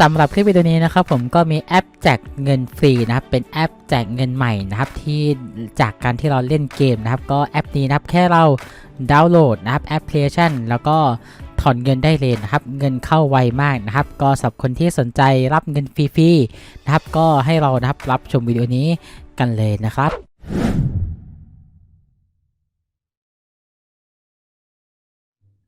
สำหรับคลิปวิดีโอนี้นะครับผมก็มีแอปแจกเงินฟรีนะครับเป็นแอปแจกเงินใหม่นะครับที่จากการที่เราเล่นเกมนะครับก็แอปนี้นะครับแค่เราดาวน์โหลดนะครับแอปพลิเคชัน แล้วก็ถอนเงินได้เลยนะครับเงินเข้าไวมากนะครับ ก็สำหรับคนที่สนใจรับเงินฟรีๆนะครับก็ให้เรานะครับรับชมวิดีโอนี้กันเลยนะครับ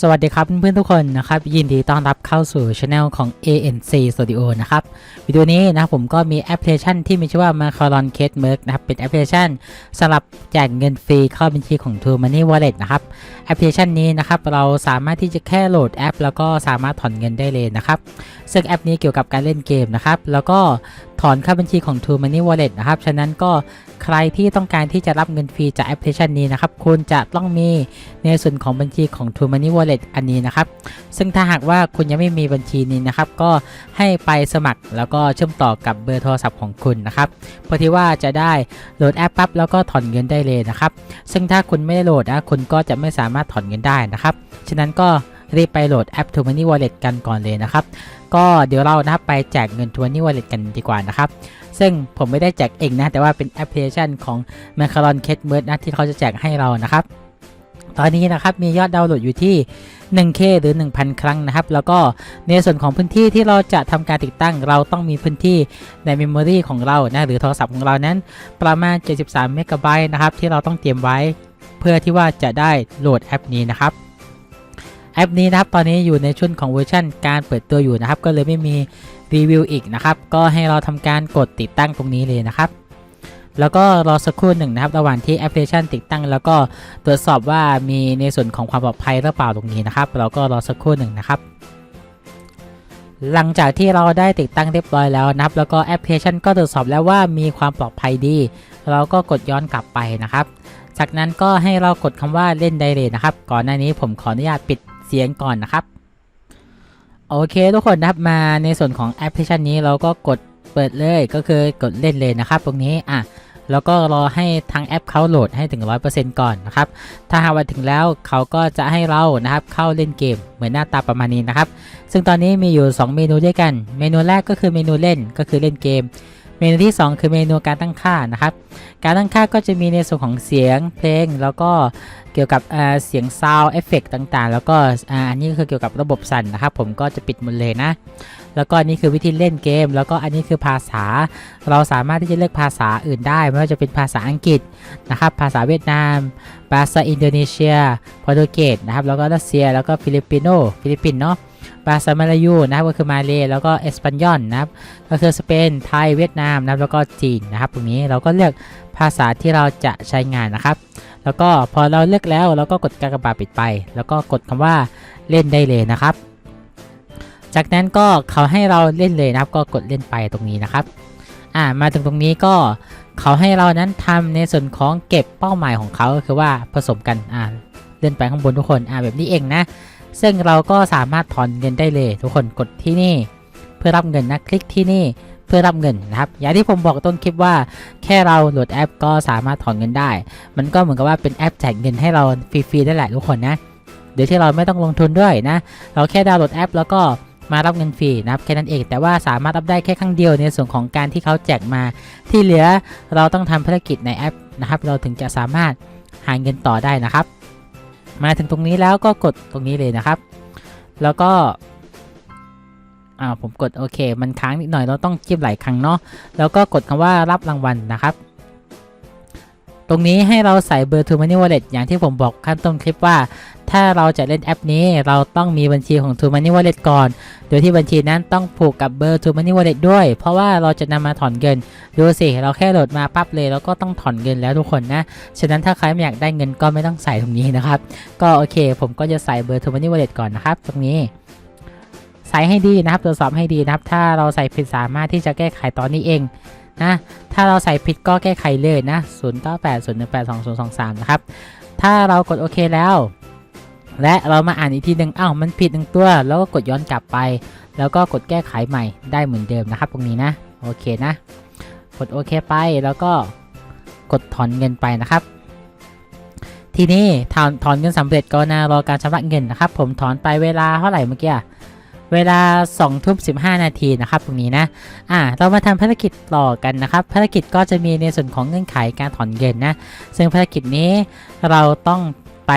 สวัสดีครับเพื่อนๆทุกคนนะครับยินดีต้อนรับเข้าสู่ช anel ของ ANC Studio นะครับวิดีโอนี้นะผมก็มีแอปพลิเคชันที่มีชื่อว่า Macaron Case Merc นะครับเป็นแอปพลิเคชันสำหรับแจกเงินฟรีเข้าบัญชีของ True Money Wallet นะครับแอปพลิเคชันนี้นะครับเราสามารถที่จะแค่โหลดแอป แล้วก็สามารถถอนเงินได้เลยนะครับซึ่งแอปนี้เกี่ยวกับการเล่นเกมนะครับแล้วก็ ถอนเข้าบัญชีของ True Money Wallet นะครับ ฉะนั้นก็ใครที่ต้องการที่จะรับเงินฟรีจากแอปพลิเคชันนี้นะครับ คุณจะต้องมีในส่วนของบัญชีของ True Money Wallet อันนี้นะครับ ซึ่งถ้าหากว่าคุณยังไม่มีบัญชีนี้นะครับ ก็ให้ไปสมัครแล้วก็เชื่อมต่อกับเบอร์โทรศัพท์ของคุณนะครับเพื่อที่ว่าจะได้โหลดแอปปั๊บแล้วก็ถอนเงินได้เลยนะครับ ซึ่งถ้าคุณไม่ได้โหลดนะคุณก็จะไม่สามารถถอนเงินได้นะครับ ฉะนั้นก็รีบไปโหลดแอป t o Money Wallet กันก่อนเลยนะครับ ก็เดี๋ยวเรานะครับไปแจกเงิน t o Money Wallet กันดีกว่านะครับ ซึ่งผมไม่ได้แจกเองนะ แต่ว่าเป็นแอปพลิเคชันของ Macaron c a t m e r นะที่เขาจะแจกให้เรานะครับ ตอนนี้นะครับมียอดดาวน์โหลดอยู่ที่ 1K หรือ 1,000 ครั้งนะครับ แล้วก็ในส่วนของพื้นที่ที่เราจะทำการติดตั้ง เราต้องมีพื้นที่ในเมมโมรีของเรานะหรือโทรศัพท์ของเรานั้น ประมาณ 73 เมกะไบต์นะครับที่เราต้องเตรียมไว้ เพื่อที่ว่าจะได้โหลดแอปนี้นะครับ แอปนี้นะครับตอนนี้อยู่ในช่วงของเวอร์ชันการเปิดตัวอยู่นะครับ ก็เลยไม่มีรีวิวอีกนะครับ ก็ให้เราทำการกดติดตั้งตรงนี้เลยนะครับ แล้วก็รอสักครู่หนึ่งนะครับ ระหว่างที่แอปพลิเคชันติดตั้ง แล้วก็ตรวจสอบว่ามีในส่วนของความปลอดภัยหรือเปล่าตรงนี้นะครับ เราก็รอสักครู่หนึ่งนะครับ หลังจากที่เราได้ติดตั้งเรียบร้อยแล้วนะครับ แล้วก็แอปพลิเคชันก็ตรวจสอบแล้วว่ามีความปลอดภัยดี เราก็กดย้อนกลับไปนะครับ จากนั้นก็ให้เรากดคำว่าเล่นได้เลยนะครับ ก่อนหน้านี้ผมขออนุญาตปิด เสียงก่อนนะครับ โอเคทุกคนนะครับมาในส่วนของแอปพลิเคชันนี้เราก็กดเปิดเลยก็คือกดเล่นเลยนะครับ ตรงนี้อะแล้วก็รอให้ทางแอปเขาโหลดให้ถึง 100%ก่อนนะครับ ถ้าหากว่าถึงแล้วเขาก็จะให้เรานะครับเข้าเล่นเกมเหมือนหน้าตาประมาณนี้นะครับ ซึ่งตอนนี้มีอยู่ 2 เมนูด้วยกัน เมนูแรกก็คือเมนูเล่นก็คือเล่นเกม เมนูที่ 2 คือเมนูการตั้งค่านะครับ การตั้งค่าก็จะมีในส่วนของเสียงเพลง แล้วก็เกี่ยวกับเสียงซาวเอฟเฟกต่างๆ แล้วก็อันนี้คือเกี่ยวกับระบบสั่นนะครับ ผมก็จะปิดหมดเลยนะ แล้วก็อันนี้คือวิธีเล่นเกม แล้วก็อันนี้คือภาษา เราสามารถที่จะเลือกภาษาอื่นได้ ไม่ว่าจะเป็นภาษาอังกฤษนะครับ ภาษาเวียดนาม ภาษาอินโดนีเซียโปรตุเกสนะครับ แล้วก็รัสเซีย แล้วก็ฟิลิปปิโน ฟิลิปปินส์เนาะ ภาษามาลายูนะครับก็คือมาเลแล้วก็เอสปันยอนนะครับก็คือสเปนไทยเวียดนามนะครับแล้วก็จีนนะครับตรงนี้เราก็เลือกภาษาที่เราจะใช้งานนะครับ แล้วก็พอเราเลือกแล้วเราก็กดกากบาทปิดไป แล้วก็กดคำว่าเล่นได้เลยนะครับ จากนั้นก็เขาให้เราเล่นเลยนะครับ ก็กดเล่นไปตรงนี้นะครับอ่ามาถึงตรงนี้ก็เขาให้เรานั้นทำในส่วนของเก็บเป้าหมายของเขาก็คือว่าผสมกันอ่าเล่นไปข้างบนทุกคนอ่าแบบนี้เองนะ ซึ่งเราก็สามารถถอนเงินได้เลยทุกคนกดที่นี่ เพื่อรับเงินนะคลิกที่นี่เพื่อรับเงินนะครับอย่างที่ผมบอกต้นคลิปว่า แค่เราโหลดแอปก็สามารถถอนเงินได้ มันก็เหมือนกับว่าเป็นแอปแจกเงินให้เราฟรีๆได้แหละทุกคนนะโดยที่เราไม่ต้องลงทุนด้วยนะ เราแค่ดาวน์โหลดแอป แล้วก็มารับเงินฟรีนะครับแค่นั้นเอง แต่ว่าสามารถรับได้แค่ครั้งเดียวในส่วนของการที่เขาแจกมา ที่เหลือเราต้องทำภารกิจในแอปนะครับ เราถึงจะสามารถหาเงินต่อได้นะครับ มาถึงตรงนี้แล้วก็กดตรงนี้เลยนะครับ แล้วก็อ่าผมกดโอเค มันค้างนิดหน่อยเราต้องจิ้มหลายครั้งเนาะแล้วก็กดคำว่ารับรางวัลนะครับ ตรงนี้ให้เราใส่เบอร์ True Money Wallet อย่างที่ผมบอกขั้นต้นคลิปว่า ถ้าเราจะเล่นแอปนี้เราต้องมีบัญชีของ True Money Wallet ก่อน โดยที่บัญชีนั้นต้องผูกกับเบอร์ True Money Wallet ด้วย เพราะว่าเราจะนำมาถอนเงิน ดูสิเราแค่โหลดมาปั๊บเลยแล้วก็ต้องถอนเงินแล้วทุกคนนะ ฉะนั้นถ้าใครไม่อยากได้เงินก็ไม่ต้องใส่ตรงนี้นะครับ ก็โอเค ผมก็จะใส่เบอร์ True Money Wallet ก่อนนะครับ ตรงนี้ใส่ให้ดีนะครับตรวจสอบให้ดีนะครับ ถ้าเราใส่ผิดสามารถที่จะแก้ไขตอนนี้เอง นะถ้าเราใส่ผิดก็แก้ไขเลยนะ0980182023 นะครับ ถ้าเรากดโอเคแล้ว และเรามาอ่านอีกทีหนึ่งอ้าวมันผิดหนึ่งตัว แล้วก็กดย้อนกลับไป แล้วก็กดแก้ไขใหม่ได้เหมือนเดิมนะครับตรงนี้นะโอเคนะกดโอเคไปแล้วก็กดถอนเงินไปนะครับ ทีนี้ถอนถอนเงินสำเร็จก็นารอการชำระเงินนะครับ ผมถอนไปเวลาเท่าไหร่เมื่อกี้ เวลา2ทุ่ม15 นาทีนะครับตรงนี้นะอ่าเรามาทำภารกิจต่อกันนะครับ ภารกิจก็จะมีในส่วนของเงื่อนไขการถอนเงินนะ ซึ่งภารกิจนี้เราต้องไป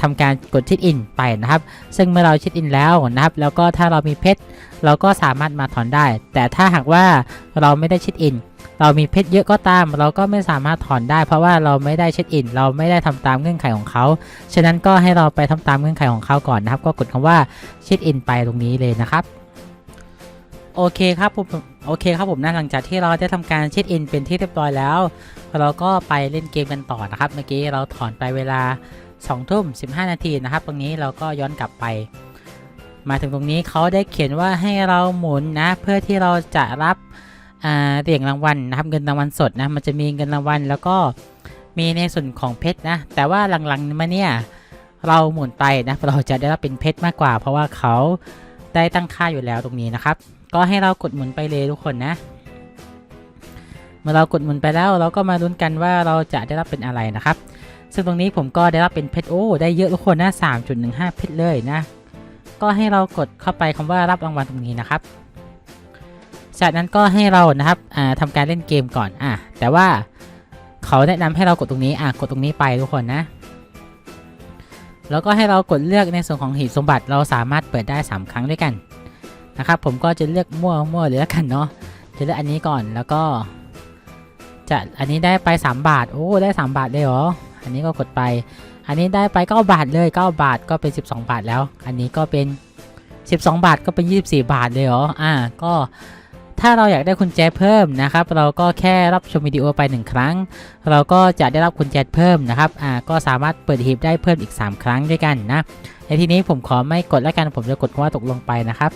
ทำการกดชิดอินไปนะครับ ซึ่งเมื่อเราชิดอินแล้วนะครับ แล้วก็ถ้าเรามีเพชรเราก็สามารถมาถอนได้ แต่ถ้าหากว่าเราไม่ได้ชิดอิน เรามีเพชรเยอะก็ตาม เราก็ไม่สามารถถอนได้ เพราะว่าเราไม่ได้เช็คอิน เราไม่ได้ทำตามเงื่อนไขของเขา ฉะนั้นก็ให้เราไปทำตามเงื่อนไขของเขาก่อนนะครับ ก็กดคำว่าเช็คอินไปตรงนี้เลยนะครับโอเคครับผมโอเคครับผมนะหลังจากที่เราได้ทำการเช็คอินเป็นที่เรียบร้อยแล้ว เราก็ไปเล่นเกมกันต่อนะครับ เมื่อกี้เราถอนไปเวลา2ทุ่ม15 นาทีนะครับ ตรงนี้เราก็ย้อนกลับไป มาถึงตรงนี้เขาได้เขียนว่าให้เราหมุนนะ เพื่อที่เราจะรับ เหรียญรางวัลนะครับเงินรางวัลสดนะมันจะมีเงินรางวัลแล้วก็มีในส่วนของเพชรนะแต่ว่าหลังๆมาเนี่ยเราหมุนไปนะเราจะได้รับเป็นเพชรมากกว่า เพราะว่าเขาได้ตั้งค่าอยู่แล้วตรงนี้นะครับ ก็ให้เรากดหมุนไปเลยทุกคนนะ เมื่อเรากดหมุนไปแล้วเราก็มาลุ้นกันว่าเราจะได้รับเป็นอะไรนะครับ ซึ่งตรงนี้ผมก็ได้รับเป็นเพชรโอ้ได้เยอะทุกคนนะ3.15 เพชรเลยนะ ก็ให้เรากดเข้าไปคำว่ารับรางวัลตรงนี้นะครับ จากนั้นก็ให้เรานะครับอ่าทำการเล่นเกมก่อนอะแต่ว่าเขาแนะนำให้เรากดตรงนี้อะกดตรงนี้ไปทุกคนนะ แล้วก็ให้เรากดเลือกในส่วนของหีบสมบัติเราสามารถเปิดได้ 3 ครั้งด้วยกันนะครับผมก็จะเลือกมั่วมั่วเลยแล้วกันเนาะจะเลือกอันนี้ก่อนแล้วก็จะอันนี้ได้ไป 3 บาทโอ้ได้ 3 บาทเลยเหรออันนี้ก็กดไป อันนี้ได้ไป 9 บาทเลย 9 บาทก็เป็น 12 บาทแล้ว อันนี้ก็เป็น 12 บาทก็เป็น 24 บาทเลยเหรออ่าก็ ถ้าเราอยากได้กุญแจเพิ่มนะครับ เราก็แค่รับชมวิดีโอไป 1 ครั้ง เราก็จะได้รับกุญแจเพิ่มนะครับอ่าก็สามารถเปิดหีบได้เพิ่มอีก 3 ครั้งด้วยกันนะในที่นี้ผมขอไม่กดแล้วกันผมจะกดคำว่าตกลงไปนะครับ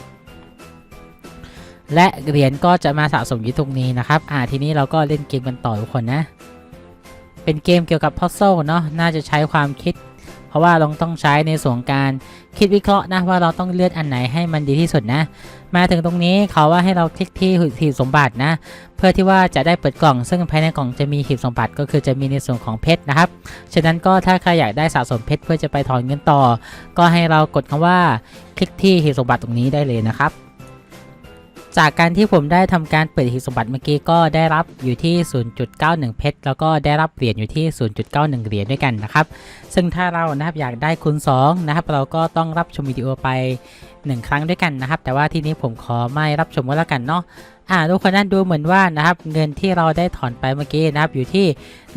และเหรียญก็จะมาสะสมอยู่ตรงนี้นะครับอ่าทีนี้เราก็เล่นเกมกันต่อทุกคนนะ เป็นเกมเกี่ยวกับพัซเซิลเนาะน่าจะใช้ความคิด เพราะว่าเราต้องใช้ในส่วนการคิดวิเคราะห์นะว่าเราต้องเลือกอันไหนให้มันดีที่สุดนะ มาถึงตรงนี้เขาว่าให้เราคลิกที่หีบสมบัตินะ เพื่อที่ว่าจะได้เปิดกล่อง ซึ่งภายในกล่องจะมีหีบสมบัติก็คือจะมีในส่วนของเพชรนะครับ ฉะนั้นก็ถ้าใครอยากได้สะสมเพชรเพื่อจะไปถอนเงินต่อ ก็ให้เรากดคำว่าคลิกที่หีบสมบัติตรงนี้ได้เลยนะครับ จากการที่ผมได้ทำการเปิดหีบสมบัติเมื่อกี้ก็ได้รับอยู่ที่ 0.91 เพชร แล้วก็ได้รับเหรียญอยู่ที่ 0.91 เหรียญด้วยกันนะครับ ซึ่งถ้าเรานะครับอยากได้คูณ2นะครับเราก็ต้องรับชมวิดีโอไป 1 ครั้งด้วยกันนะครับ แต่ว่าที่นี้ผมขอไม่รับชมก็แล้วกันเนาะอ่าทุกคนนั้นดูเหมือนว่านะครับเงินที่เราได้ถอนไปเมื่อกี้นะครับอยู่ที่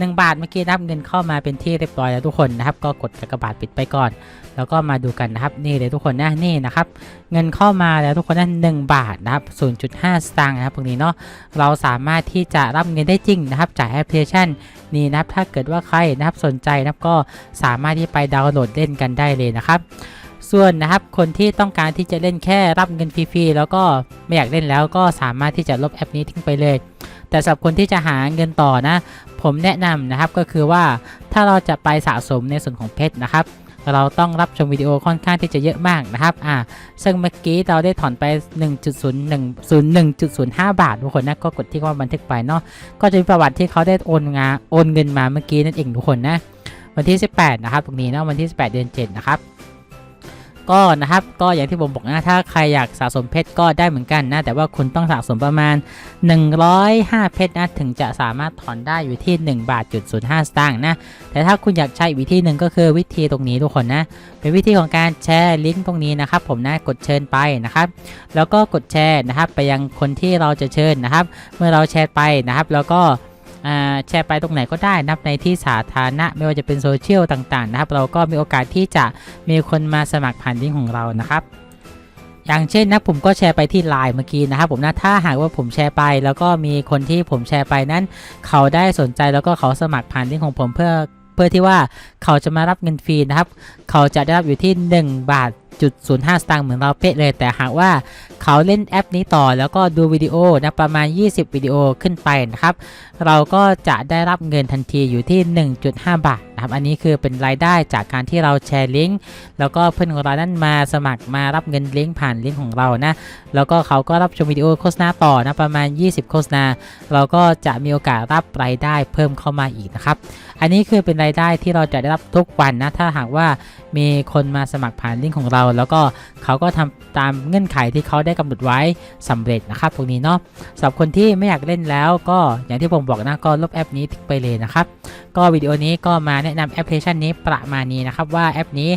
1 บาทเมื่อกี้นะครับเงินเข้ามาเป็นที่เรียบร้อยแล้วทุกคนนะครับ ก็กดกากบาทปิดไปก่อน แล้วก็มาดูกันนะครับนี่เลยทุกคนนะนี่นะครับเงินเข้ามาแล้วทุกคนนะ1บาทนะครับ0.5 สตางค์นะครับตรงนี้เนาะเราสามารถที่จะรับเงินได้จริงนะครับจากแอปพลิเคชันนี่นะครับถ้าเกิดว่าใครนะครับสนใจนะครับก็สามารถที่ไปดาวน์โหลดเล่นกันได้เลยนะครับ ส่วนนะครับคนที่ต้องการที่จะเล่นแค่รับเงินฟรีๆแล้วก็ไม่อยากเล่นแล้วก็สามารถที่จะลบแอปนี้ทิ้งไปเลย แต่สำหรับคนที่จะหาเงินต่อนะ ผมแนะนำนะครับก็คือว่าถ้าเราจะไปสะสมในส่วนของเพชรนะครับเราต้องรับชมวิดีโอค่อนข้างที่จะเยอะมากนะครับ อ่า ซึ่งเมื่อกี้เราได้ถอนไป 1.01.01.05บาททุกคนนะ ก็กดที่ว่าบันทึกไปเนาะ ก็จะมีประวัติที่เขาได้โอนงานโอนเงินมาเมื่อกี้นั่นเองทุกคนนะ วันที่ 18 นะครับ ตรงนี้นะวันที่ 18 เดือน 7 นะครับ ก็นะครับก็อย่างที่ผมบอกนะถ้าใครอยากสะสมเพชรก็ได้เหมือนกันนะ แต่ว่าคุณต้องสะสมประมาณ 105 เพชรนะถึงจะสามารถถอนได้อยู่ที่ 1 บาทจุด05สตางค์นะ แต่ถ้าคุณอยากใช้อีกวิธีหนึ่งก็คือวิธีตรงนี้ทุกคนนะ เป็นวิธีของการแชร์ลิงก์ตรงนี้นะครับผมนะกดเชิญไปนะครับ แล้วก็กดแชร์นะครับไปยังคนที่เราจะเชิญนะครับ เมื่อเราแชร์ไปนะครับ แล้วก็ แชร์ไปตรงไหนก็ได้นับในที่สาธารณะ ไม่ว่าจะเป็นโซเชียลต่างๆนะครับ เราก็มีโอกาสที่จะมีคนมาสมัครผ่านลิงก์ของเรานะครับอย่างเช่นนะผมก็แชร์ไปที่ไลน์เมื่อกี้นะครับผมนะถ้าหากว่าผมแชร์ไป แล้วก็มีคนที่ผมแชร์ไปนั้น เขาได้สนใจแล้วก็เขาสมัครผ่านลิงก์ของผมเพื่อเพื่อที่ว่าเขาจะมารับเงินฟรีนะครับ เขาจะได้รับอยู่ที่ 1 บาท 0.05 สตางค์เหมือนเราเป๊ะเลย แต่หากว่าเขาเล่นแอปนี้ต่อแล้วก็ดูวิดีโอนะประมาณ 20 วิดีโอขึ้นไปนะครับ เราก็จะได้รับเงินทันทีอยู่ที่ 1.5 บาทนะครับอันนี้คือเป็นรายได้จากการที่เราแชร์ลิงก์แล้วก็เพื่อนของเรานั้นมาสมัครมารับเงินลิงก์ผ่านลิงก์ของเรานะแล้วก็เขาก็รับชมวิดีโอโฆษณาต่อนะประมาณ 20 โฆษณา เราก็จะมีโอกาสรับรายได้เพิ่มเข้ามาอีกนะครับอันนี้คือเป็นรายได้ที่เราจะได้รับทุกวันนะถ้าหากว่ามีคนมาสมัครผ่านลิงก์ของเรา แล้วก็เขาก็ทำตามเงื่อนไขที่เขาได้กำหนดไว้สำเร็จนะครับตรงนี้เนาะสำหรับคนที่ไม่อยากเล่นแล้วก็อย่างที่ผมบอกนะก็ลบแอปนี้ทิ้งไปเลยนะครับก็วิดีโอนี้ก็มาแนะนำแอปพลิเคชันนี้ประมาณนี้นะครับว่าแอปนี้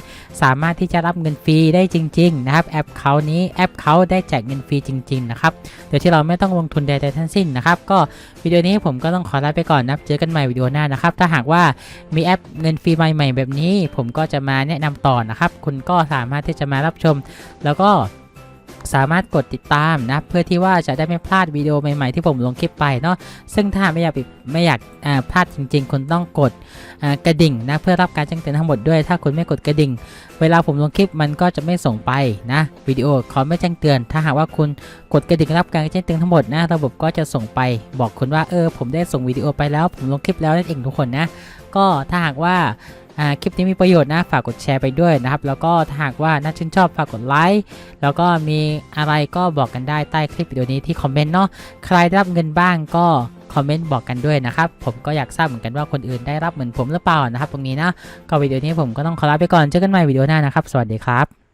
สามารถที่จะรับเงินฟรีได้จริงๆนะครับแอปเขานี้แอปเขาได้แจกเงินฟรีจริงๆนะครับโดยที่เราไม่ต้องลงทุนใดๆทั้งสิ้นนะครับก็วิดีโอนี้ผมก็ต้องขอลาไปก่อนนับเจอกันใหม่วิดีโอหน้านะครับถ้าหากว่ามีแอปเงินฟรีใหม่ ๆ แบบนี้ ผมก็จะมาแนะนำต่อนะครับคุณก็สามารถที่จะมารับชม แล้วก็ สามารถกดติดตามนะเพื่อที่ว่าจะได้ไม่พลาดวิดีโอใหม่ๆที่ผมลงคลิปไปเนาะซึ่งถ้าไม่อยากไม่อยากาพลาดจริง ๆ คุณต้องกดกระดิ่งนะเพื่อรับการแจ้งเตือนทั้งหมดด้วย ถ้าคุณไม่กดกระดิ่ง เวลาผมลงคลิปมันก็จะไม่ส่งไปนะวิดีโอขอไม่แจ้งเตือน ถ้าหากว่าคุณกดกระดิ่งรับการแจ้งเตือนทั้งหมดนะระบบก็จะส่งไป บอกคุณว่าเออผมได้ส่งวิดีโอไปแล้ว ผมลงคลิปแล้วนั่นเองทุกคนนะก็ถ้าหากว่า คลิปนี้มีประโยชน์นะฝากกดแชร์ไปด้วยนะครับ แล้วก็ถ้าหากว่าน่าชื่นชอบฝากกดไลค์แล้วก็มีอะไรก็บอกกันได้ใต้คลิปวิดีโอนี้ที่คอมเมนต์เนาะใครได้รับเงินบ้างก็คอมเมนต์บอกกันด้วยนะครับ ผมก็อยากทราบเหมือนกันว่าคนอื่นได้รับเหมือนผมหรือเปล่านะครับ ตรงนี้นะก็วิดีโอนี้ผมก็ต้องขอลาไปก่อนเจอกันใหม่วิดีโอหน้านะครับ สวัสดีครับ